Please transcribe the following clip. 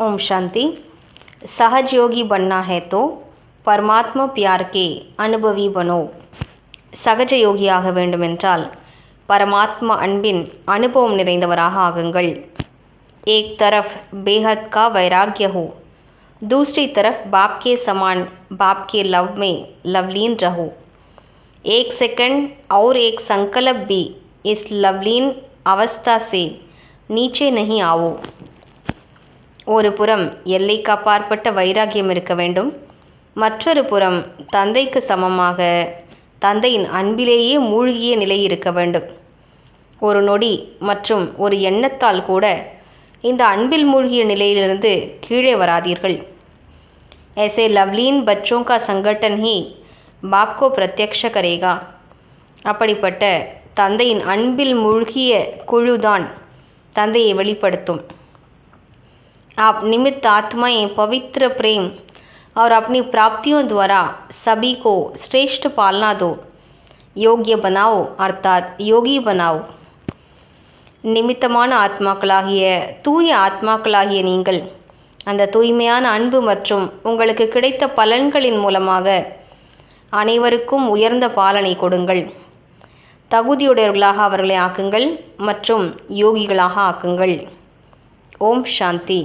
ओम शांति सहज योगी बनना है तो பரமாத்மா பியார் கே அனுபவி பனோ சகஜ யோகியாக வேண்டுமென்றால் பரமாத்மா அன்பின் அனுபவம் நிறைந்தவராக ஆகுங்கள் एक तरफ बेहद का वैराग्य हो दूसरी तरफ बाप के समान बाप के लव में लवलीन रहो एक सेकंड और एक संकल्प भी इस लवलीन अवस्था से नीचे नहीं आओ ஒரு புறம் எல்லைக்கு அப்பாற்பட்ட வைராகியம் இருக்க வேண்டும் மற்றொரு புறம் தந்தைக்கு சமமாக தந்தையின் அன்பிலேயே மூழ்கிய நிலை இருக்க வேண்டும் ஒரு நொடி மற்றும் ஒரு எண்ணத்தால் கூட இந்த அன்பில் மூழ்கிய நிலையிலிருந்து கீழே வராதீர்கள் ऐसे लवलीन बच्चों का संगठन ही बाप को प्रत्यक्ष करेगा அப்படிப்பட்ட தந்தையின் அன்பில் மூழ்கிய குழுதான் தந்தையை வெளிப்படுத்தும் आप निमित्त आत्माएं पवित्र प्रेम और अपनी प्राप्तियों द्वारा सभी को श्रेष्ठ पालना दो योग्य बनाओ अर्थात योगी बनाओ நிமித்தமான ஆத்மாக்களாகிய தூய ஆத்மாக்களாகிய நீங்கள் அந்த தூய்மையான அன்பு மற்றும் உங்களுக்கு கிடைத்த பலன்களின் மூலமாக அனைவருக்கும் உயர்ந்த பாலனை கொடுங்கள் தகுதியுடையவர்களாக அவர்களை ஆக்குங்கள் மற்றும் யோகிகளாக ஆக்குங்கள் ஓம் சாந்தி